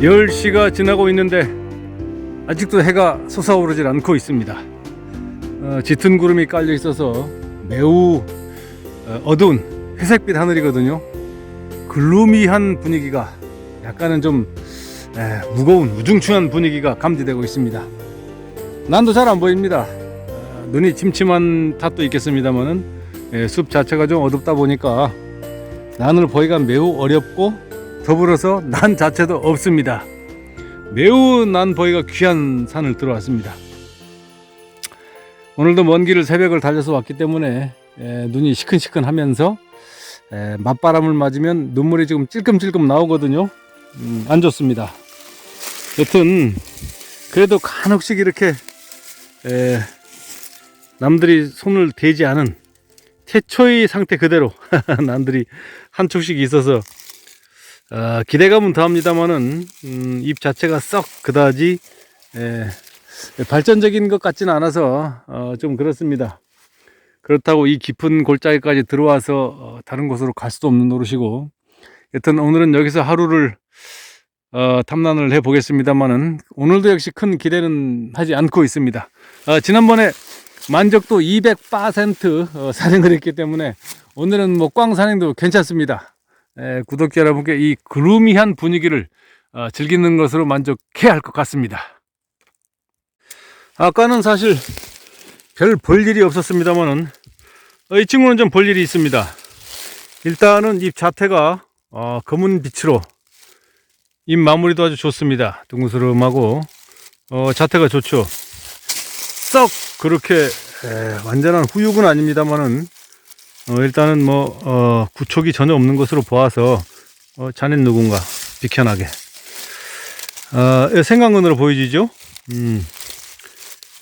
10시가 지나고 있는데 아직도 해가 솟아오르질 않고 있습니다. 어, 짙은 구름이 깔려 있어서 매우 어, 어두운 회색빛 하늘이거든요. 글루미한 분위기가 약간은 좀 에, 무거운 우중충한 분위기가 감지되고 있습니다. 난도 잘 안 보입니다. 어, 눈이 침침한 탓도 있겠습니다만은 예, 숲 자체가 좀 어둡다 보니까 난을 보기가 매우 어렵고 더불어서 난 자체도 없습니다. 매우 난 보기가 귀한 산을 들어왔습니다. 오늘도 먼 길을 새벽을 달려서 왔기 때문에 에, 눈이 시큰시큰 하면서 에, 맞바람을 맞으면 눈물이 지금 찔끔찔끔 나오거든요. 음, 안 좋습니다. 여튼 그래도 간혹씩 이렇게 에, 남들이 손을 대지 않은 태초의 상태 그대로 남들이 한 축씩 있어서 어, 기대감은 더합니다만은 음, 잎 자체가 썩 그다지 에, 발전적인 것 같지는 않아서 어, 좀 그렇습니다. 그렇다고 이 깊은 골짜기까지 들어와서 어, 다른 곳으로 갈 수도 없는 노릇이고 여튼 오늘은 여기서 하루를 어, 탐난을 해 보겠습니다만은 오늘도 역시 큰 기대는 하지 않고 있습니다. 어, 지난번에 만족도 200% 어, 산행을 했기 때문에 오늘은 뭐 꽝 산행도 괜찮습니다. 에, 구독자 여러분께 이 그루미한 분위기를 어, 즐기는 것으로 만족해야 할 것 같습니다. 아까는 사실 별 볼 일이 없었습니다만은 어, 이 친구는 좀 볼 일이 있습니다. 일단은 잎 자태가 어, 검은 빛으로 잎 마무리도 아주 좋습니다. 둥그스름하고 어, 자태가 좋죠. 썩 그렇게 에, 완전한 후육은 아닙니다만은 어, 일단은 뭐 어, 구촉이 전혀 없는 것으로 보아서 어, 자넨 누군가 비켜나게 어, 생강근으로 보여지죠? 음,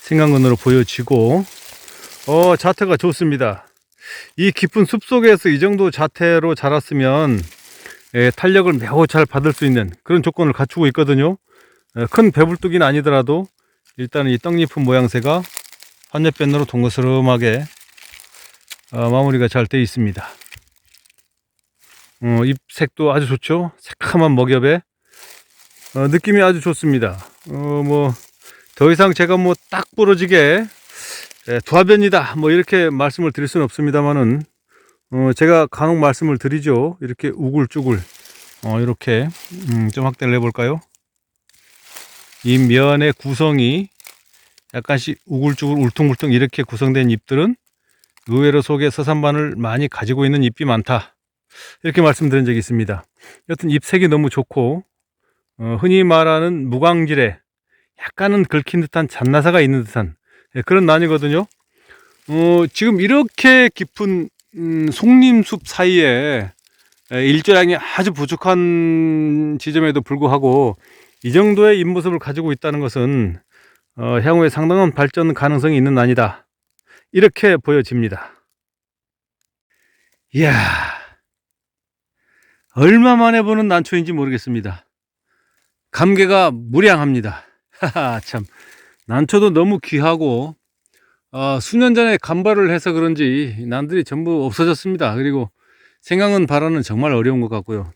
생강근으로 보여지고 어, 자태가 좋습니다. 이 깊은 숲 속에서 이 정도 자태로 자랐으면 예, 탄력을 매우 잘 받을 수 있는 그런 조건을 갖추고 있거든요. 예, 큰 배불뚝이는 아니더라도 일단은 이 떡잎은 모양새가 환엽변으로 동그스름하게 어, 마무리가 잘 되어 있습니다. 어, 잎색도 아주 좋죠. 새카만 먹엽에 어, 느낌이 아주 좋습니다. 어, 뭐 더 이상 제가 뭐 딱 부러지게 예, 두화변이다 뭐 이렇게 말씀을 드릴 수는 없습니다만은 어, 제가 간혹 말씀을 드리죠. 이렇게 우글쭈글 어, 이렇게 음, 좀 확대를 해볼까요? 이 면의 구성이 약간씩 우글쭈글 울퉁불퉁 이렇게 구성된 잎들은 의외로 속에 서산반을 많이 가지고 있는 잎이 많다. 이렇게 말씀드린 적이 있습니다. 여튼 잎색이 너무 좋고 어, 흔히 말하는 무광질에 약간은 긁힌 듯한 잔나사가 있는 듯한 예, 그런 난이거든요. 어, 지금 이렇게 깊은 음, 송림숲 사이에 에, 일조량이 아주 부족한 지점에도 불구하고 이 정도의 잎모습을 가지고 있다는 것은 어, 향후에 상당한 발전 가능성이 있는 난이다. 이렇게 보여집니다. 이야, 얼마 만에 보는 난초인지 모르겠습니다. 감개가 무량합니다. 하하, 참. 난초도 너무 귀하고, 어, 수년 전에 간발을 해서 그런지 난들이 전부 없어졌습니다. 그리고 생강은 발화는 정말 어려운 것 같고요.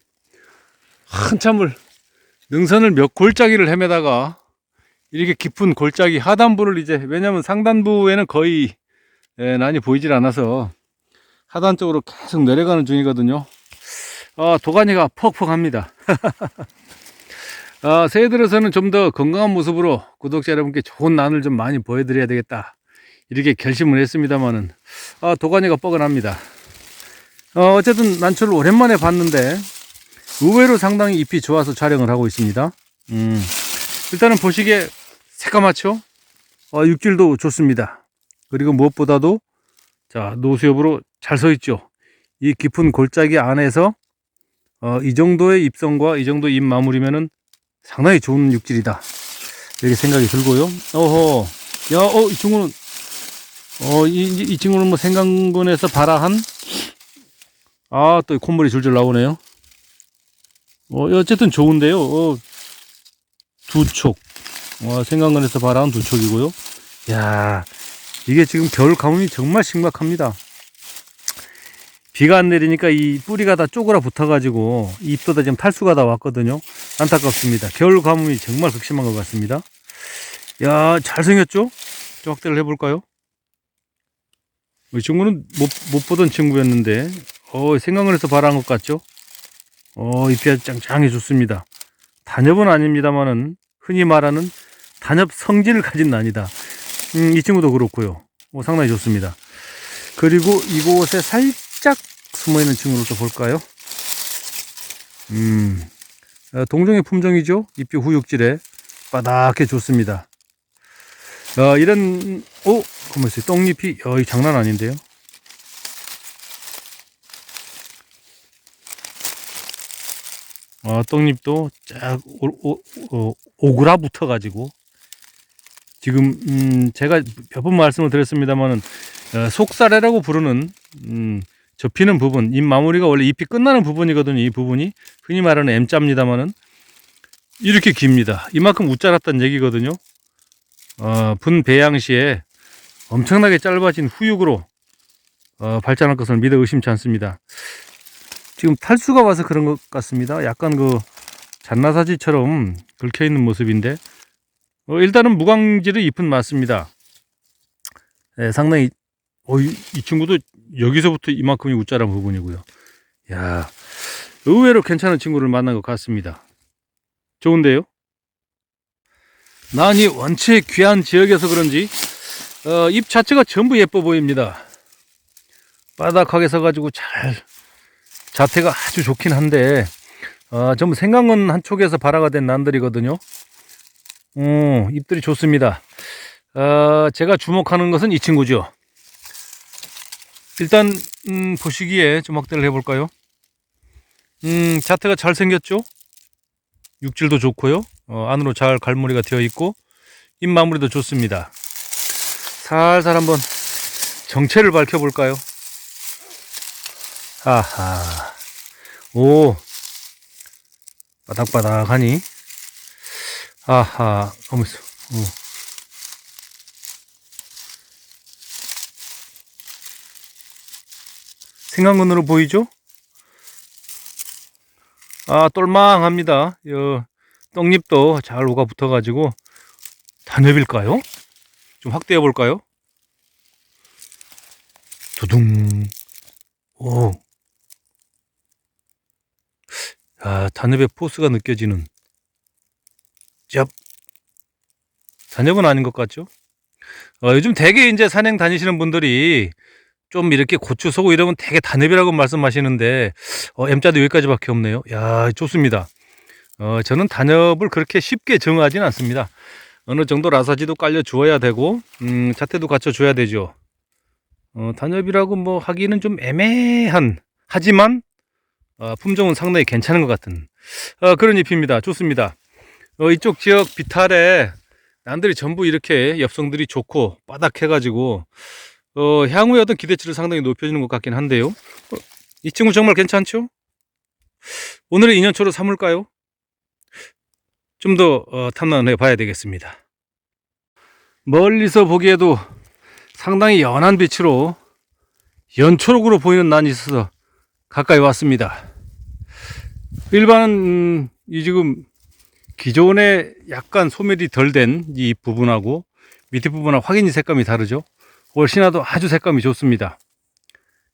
한참을 능선을 몇 골짜기를 헤매다가 이렇게 깊은 골짜기 하단부를 이제 왜냐하면 상단부에는 거의 예, 난이 보이질 않아서 하단 쪽으로 계속 내려가는 중이거든요. 아, 도가니가 퍽퍽합니다. 아, 새해 들어서는 좀 더 건강한 모습으로 구독자 여러분께 좋은 난을 좀 많이 보여드려야 되겠다. 이렇게 결심을 했습니다만은, 아, 도가니가 뻐근합니다. 어, 어쨌든 난초를 오랜만에 봤는데, 의외로 상당히 잎이 좋아서 촬영을 하고 있습니다. 음, 일단은 보시기에 새까맣죠? 어, 육질도 좋습니다. 그리고 무엇보다도, 자, 노수엽으로 잘 서 있죠. 이 깊은 골짜기 안에서, 어, 이 정도의 잎성과 이 정도 잎 마무리면은 상당히 좋은 육질이다. 이렇게 생각이 들고요. 어허, 야, 어, 이 친구는, 어, 이, 이- 이 친구는 뭐 생강군에서 발아한, 아, 또 콧물이 줄줄 나오네요. 어, 어쨌든 좋은데요. 어, 두 촉. 어, 생강군에서 발아한 두 촉이고요. 야 이게 지금 겨울 가뭄이 정말 심각합니다. 비가 안 내리니까 이 뿌리가 다 쪼그라 붙어가지고 잎도 다 지금 탈수가 다 왔거든요. 안타깝습니다. 겨울 가뭄이 정말 극심한 것 같습니다. 야, 잘생겼죠? 좀 확대를 해볼까요? 이 친구는 못, 못 보던 친구였는데, 어, 생강을 해서 발한 것 같죠? 어, 잎이 아주 짱짱해 좋습니다. 단엽은 아닙니다만은, 흔히 말하는 단엽 성질을 가진 난이다. 음, 이 친구도 그렇고요. 어, 상당히 좋습니다. 그리고 이곳에 살짝 숨어있는 친구를 또 볼까요? 음, 어, 동종의 품종이죠. 잎이 후육질에 바닥해 좋습니다. 어, 이런, 오, 가만 있어요. 떡잎이, 어, 이 장난 아닌데요. 어, 떡잎도 쫙 오, 오, 오, 오그라 붙어 가지고 지금 음, 제가 몇 번 말씀을 드렸습니다만은 어, 속살해라고 부르는 음, 접히는 부분, 잎 마무리가 원래 잎이 끝나는 부분이거든요. 이 부분이 흔히 말하는 M자입니다만은 이렇게 깁니다. 이만큼 웃자랐다는 얘기거든요. 어, 분 배양 시에 엄청나게 짧아진 후육으로 어, 발전할 것을 믿어 의심치 않습니다. 지금 탈수가 와서 그런 것 같습니다. 약간 그 잔나사지처럼 긁혀 있는 모습인데 어, 일단은 무광질의 잎은 맞습니다. 예, 상당히 어, 이, 이 친구도 여기서부터 이만큼이 웃자란 부분이고요. 야, 의외로 괜찮은 친구를 만난 것 같습니다. 좋은데요? 난이 원체 귀한 지역에서 그런지 어, 잎 자체가 전부 예뻐 보입니다. 바닥하게 서가지고 잘 자태가 아주 좋긴 한데 어, 전부 생강은 한 촉에서 발화가 된 난들이거든요. 어, 잎들이 좋습니다. 어, 제가 주목하는 것은 이 친구죠. 일단 음, 보시기에 좀 확대를 해볼까요? 음, 자태가 잘 생겼죠? 육질도 좋고요. 어, 안으로 잘 갈무리가 되어 있고 잎 마무리도 좋습니다. 살살 한번 정체를 밝혀볼까요? 아하, 오, 바닥바닥하니? 아하, 어머. 오. 생강근으로 보이죠? 아, 똘망합니다. 여, 떡잎도 잘 녹아 붙어가지고 단엽일까요? 좀 확대해 볼까요? 두둥. 오. 아, 단엽의 포스가 느껴지는. 짭. 단엽은 아닌 것 같죠? 어, 요즘 대개 이제 산행 다니시는 분들이 좀 이렇게 고추 쏘고 이러면 되게 단엽이라고 말씀하시는데 어, M자도 여기까지밖에 없네요. 야 좋습니다. 어, 저는 단엽을 그렇게 쉽게 정하진 않습니다. 어느 정도 라사지도 깔려 주어야 되고 음, 자태도 갖춰 줘야 되죠. 어, 단엽이라고 뭐 하기는 좀 애매한 하지만 어, 품종은 상당히 괜찮은 것 같은 어, 그런 잎입니다. 좋습니다. 어, 이쪽 지역 비탈에 난들이 전부 이렇게 엽성들이 좋고 바닥해가지고 어, 향후에 어떤 기대치를 상당히 높여주는 것 같긴 한데요. 어, 이 친구 정말 괜찮죠? 오늘의 인연초로 삼을까요? 좀더 어, 탐난을 해봐야 되겠습니다. 멀리서 보기에도 상당히 연한 빛으로 연초록으로 보이는 난이 있어서 가까이 왔습니다. 일반 음, 이 지금 기존에 약간 소멸이 덜 된 이 부분하고 밑에 부분하고 확연히 색감이 다르죠. 월시나도 아주 색감이 좋습니다.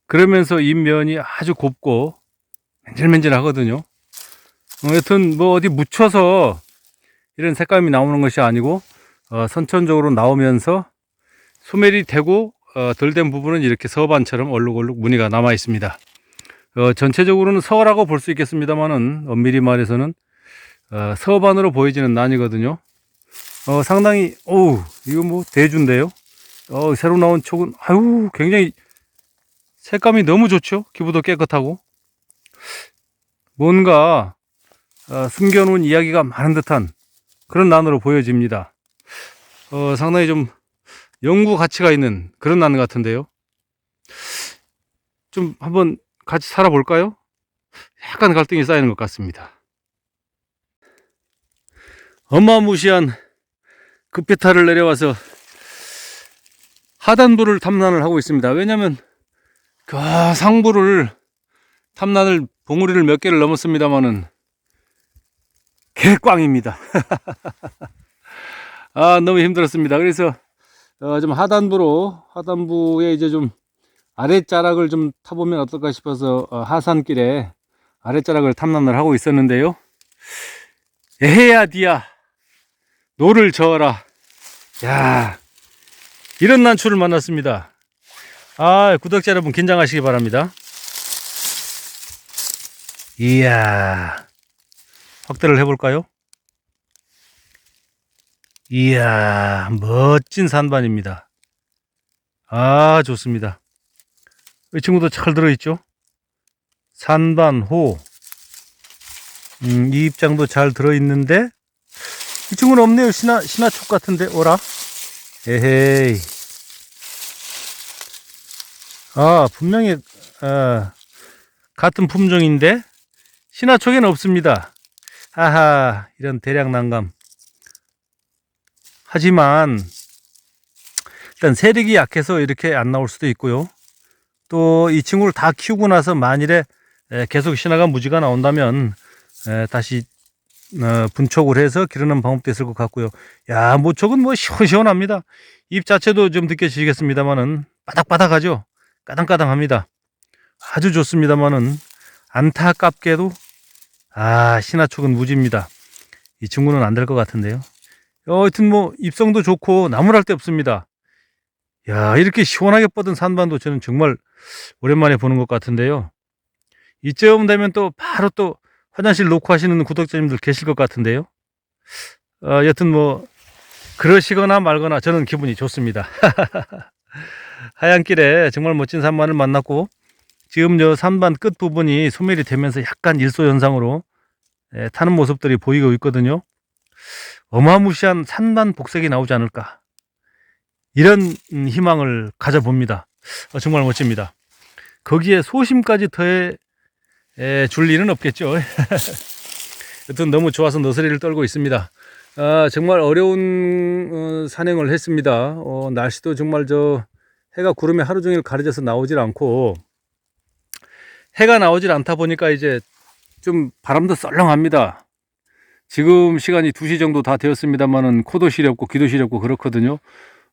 그러면서 잎면이 아주 곱고 맨질맨질 하거든요. 어, 여튼 뭐 어디 묻혀서 이런 색감이 나오는 것이 아니고 어, 선천적으로 나오면서 소멸이 되고 어, 덜 된 부분은 이렇게 서반처럼 얼룩얼룩 무늬가 남아 있습니다. 어, 전체적으로는 서라고 볼 수 있겠습니다만은 엄밀히 말해서는 어, 서반으로 보여지는 난이거든요. 어, 상당히 어우 이거 뭐 대주인데요. 어, 새로 나온 촉은 아유 굉장히 색감이 너무 좋죠. 기부도 깨끗하고 뭔가 어, 숨겨놓은 이야기가 많은 듯한 그런 난으로 보여집니다. 어, 상당히 좀 연구 가치가 있는 그런 난 같은데요. 좀 한번 같이 살아볼까요? 약간 갈등이 쌓이는 것 같습니다. 어마무시한 급배타를 내려와서 하단부를 탐난을 하고 있습니다. 왜냐면 그 상부를 탐난을 봉우리를 몇 개를 넘었습니다만은 개꽝입니다. 아, 너무 힘들었습니다. 그래서 어, 좀 하단부로 하단부에 이제 좀 아랫자락을 좀 타보면 어떨까 싶어서 어, 하산길에 아랫자락을 탐난을 하고 있었는데요. 에헤야 디야 노를 저어라. 야 이런 난초를 만났습니다. 아 구독자 여러분 긴장하시기 바랍니다. 이야 확대를 해볼까요? 이야 멋진 산반입니다. 아 좋습니다. 이 친구도 잘 들어있죠? 산반 호 음, 이 입장도 잘 들어있는데 이 친구는 없네요. 신화, 신화촉 같은데 오라 에헤이 아 분명히 아, 같은 품종인데 신화촉에는 없습니다. 하하 이런 대량 난감 하지만 일단 세력이 약해서 이렇게 안 나올 수도 있고요. 또 이 친구를 다 키우고 나서 만일에 에, 계속 신화가 무지가 나온다면 에, 다시 어, 분촉을 해서 기르는 방법도 있을 것 같고요. 야 모촉은 뭐 시원시원합니다. 잎 자체도 좀 느껴지시겠습니다만은 바닥바닥하죠. 까당까당합니다. 아주 좋습니다만은 안타깝게도 아 신화촉은 무지입니다. 이 친구는 안 될 것 같은데요. 어, 하여튼 뭐 입성도 좋고 나무랄 데 없습니다. 야 이렇게 시원하게 뻗은 산반도 저는 정말 오랜만에 보는 것 같은데요. 이쯤 되면 또 바로 또 화장실 놓고 하시는 구독자님들 계실 것 같은데요. 어, 여튼 뭐 그러시거나 말거나 저는 기분이 좋습니다. 하얀 길에 정말 멋진 산반을 만났고 지금 저 산반 끝 부분이 소멸이 되면서 약간 일소 현상으로 예, 타는 모습들이 보이고 있거든요. 어마무시한 산반 복색이 나오지 않을까 이런 음, 희망을 가져봅니다. 어, 정말 멋집니다. 거기에 소심까지 더해 에, 줄 일은 없겠죠. 여튼 너무 좋아서 너스리를 떨고 있습니다. 아, 정말 어려운 어, 산행을 했습니다. 어, 날씨도 정말 저 해가 구름에 하루 종일 가려져서 나오질 않고 해가 나오질 않다 보니까 이제 좀 바람도 썰렁합니다. 지금 시간이 2시 정도 다 되었습니다만은 코도 시렵고 귀도 시렵고 그렇거든요.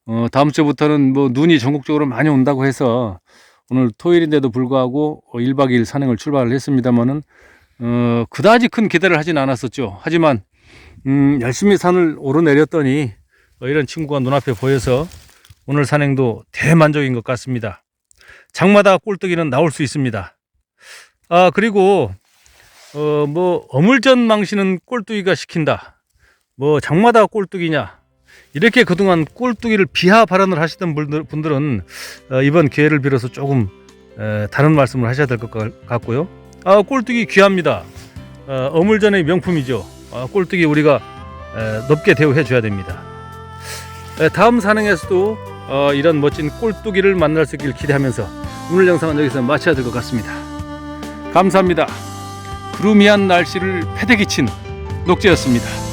어, 다음 주부터는 뭐 눈이 전국적으로 많이 온다고 해서 오늘 토요일인데도 불구하고 1박 2일 산행을 출발을 했습니다만은 어, 그다지 큰 기대를 하진 않았었죠. 하지만 음, 열심히 산을 오르내렸더니 어, 이런 친구가 눈앞에 보여서 오늘 산행도 대만족인 것 같습니다. 장마다 꼴뚜기는 나올 수 있습니다. 아 그리고 어, 뭐 어물전 망신은 꼴뚜기가 시킨다. 뭐 장마다 꼴뚜기냐. 이렇게 그동안 꼴뚜기를 비하 발언을 하시던 분들, 분들은 어, 이번 기회를 빌어서 조금 에, 다른 말씀을 하셔야 될 것 같고요. 아, 꼴뚜기 귀합니다. 어, 어물전의 명품이죠. 아, 꼴뚜기 우리가 에, 높게 대우해 줘야 됩니다. 에, 다음 산행에서도 어, 이런 멋진 꼴뚜기를 만날 수 있길 기대하면서 오늘 영상은 여기서 마쳐야 될 것 같습니다. 감사합니다. 구름이한 날씨를 패대기 친 녹재였습니다.